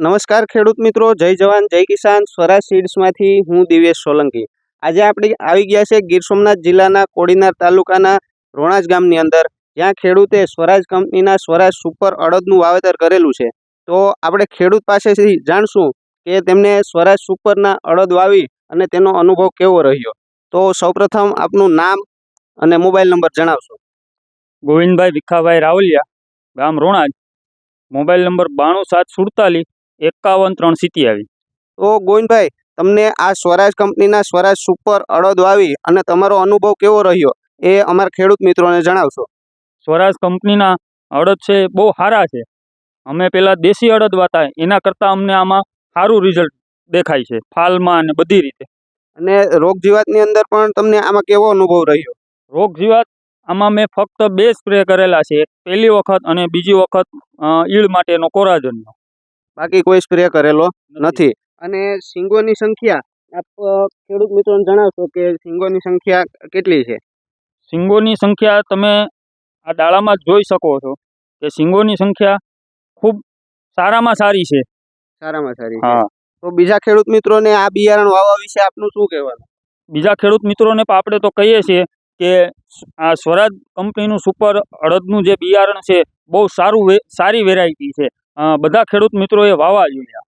નમસ્કાર ખેડૂત મિત્રો, જય જવાન, જય કિસાન. સ્વરાજ સીડ્સમાંથી હું દિવેશ સોલંકી. આજે આપણે આવી ગયા છે ગીર સોમનાથ જિલ્લાના કોડીનાર તાલુકાના રોણાજ ગામની અંદર. જ્યાં ખેડૂતે સ્વરાજ કંપનીના સ્વરાજ સુપર અડદનું વાવેતર કરેલું છે. તો આપણે ખેડૂત પાસેથી જાણશું કે તેમને સ્વરાજ સુપરના અડદ વાવી અને તેનો અનુભવ કેવો રહ્યો. તો સૌપ્રથમ આપનું નામ અને મોબાઈલ નંબર જણાવશો. ગોવિંદભાઈ ભીખાભાઈ રાવલિયા, ગામ રોણાજ. મોબાઈલ નંબર બાણું સાત સુડતાલીસ એકાવન ત્રણ સિત્યાવીસ તો ગોવિંદભાઈ તમને આ સ્વરાજ કંપનીના સ્વરાજ સુપર અડદ વાવી અને તમારો અનુભવ કેવો રહ્યો એ અમારા ખેડૂત મિત્રોને જણાવશો. સ્વરાજ કંપનીના અડદ છે બહુ સારા છે. અમે પહેલાં દેશી અડદ વાતા એના કરતાં અમને આમાં સારું રિઝલ્ટ દેખાય છે ફાલમાં અને બધી રીતે. અને રોગ જીવાતની અંદર પણ તમને આમાં કેવો અનુભવ રહ્યો? રોગ જીવાત આમાં મેં ફક્ત બે સ્પ્રે કરેલા છે પહેલી વખત અને બીજી વખત ઈળ માટેનો કોરાજનનો. બાકી કોઈ સ્પ્રે કરેલો નથી. અને સિંગોની સંખ્યા આપ ખેડૂત મિત્રોને જણાવશો કે સિંગોની સંખ્યા કેટલી છે? સિંગોની સંખ્યા તમે આ ડાળામાં જ જોઈ શકો છો કે સિંગોની સંખ્યા ખૂબ સારામાં સારી છે. સારામાં સારી છે. હા. તો બીજા ખેડૂત મિત્રોને આ બિયારણ વાવવા વિશે આપનું શું કહેવાનું? બીજા ખેડૂત મિત્રોને પણ આપણે તો કહીએ છીએ કે આ સ્વરાજ કંપનીનું સુપર અડદનું જે બિયારણ છે બહુ સારું સારી વેરાયટી છે. બધા ખેડૂત મિત્રોએ વાવવા જોઈએ